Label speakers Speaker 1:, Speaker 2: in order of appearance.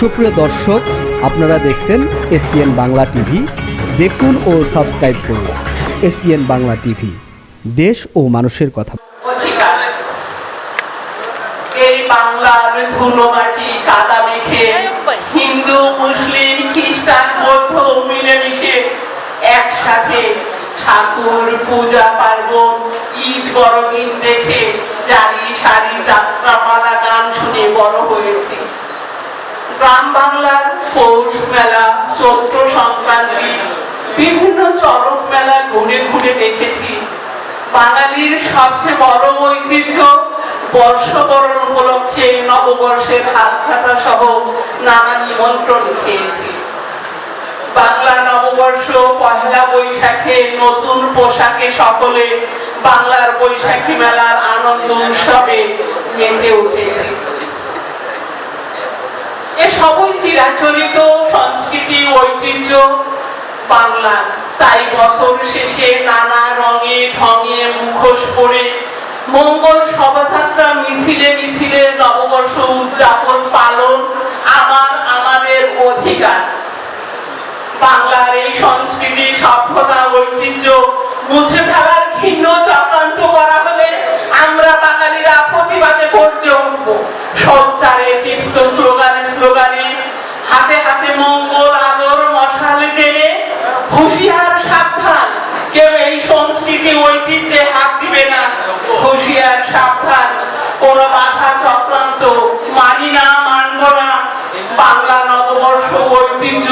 Speaker 1: সুপ্রিয় দর্শক, আপনারা দেখছেন এসপিএন বাংলা টিভি। দেখুন ও সাবস্ক্রাইব করুন এসপিএন বাংলা টিভি। দেশ ও মানুষের কথা।
Speaker 2: হিন্দু, মুসলিম, খ্রিস্টান, বৌদ্ধ মিলেমিশে একসাথে ঠাকুর, পূজা, পার্বণ, ঈদ, বড়দিন দেখে জারি সারি যাত্রা পালা গান শুনে বড় হয়েছি। গ্রাম বাংলার পৌষ মেলা, চৈত্র সংক্রান্তি, বিভিন্ন চরক মেলা ঘুরে ঘুরে দেখেছি। বাঙালির সবচেয়ে বড় ঐতিহ্য বর্ষবরণ উপলক্ষে নববর্ষের হাত খাতা সহ নানা নিমন্ত্রণ খেয়েছি। বাংলা নববর্ষ পহেলা বৈশাখে নতুন পোশাকে সকলে বাংলার বৈশাখী মেলার আনন্দ উৎসবে মেতে উঠেছি। চিরাচরিত সংস্কৃতি, ঐতিহ্য বাংলা। তাই বছর শেষে নানা রঙে, ঢঙে, মুখোশ পরে মঙ্গল শোভাযাত্রা মিছিলে মিছিলে নববর্ষ উদযাপন পালন আমার, আমাদের অধিকার। বাংলার এই সংস্কৃতি, সভ্যতা, ঐতিহ্য মুছে ফেলার ভিন্ন চক্রান্ত করা হলে আমরা বাঙালিরা প্রতিবাদে গর্জে উঠবো। সঞ্চারে, তীর্থ স্লোগানে স্লোগানে হাতে হাতে মঙ্গল আলোর মশাল জেনে হুঁশিয়ার সাবধান। কেউ এই সংস্কৃতি ঐতিহ্যে হাত দিবে না। হুঁশিয়ার সাবধান। কোন বাধা চক্রান্ত মানি না, মানব না। বাংলা নববর্ষ ঐতিহ্য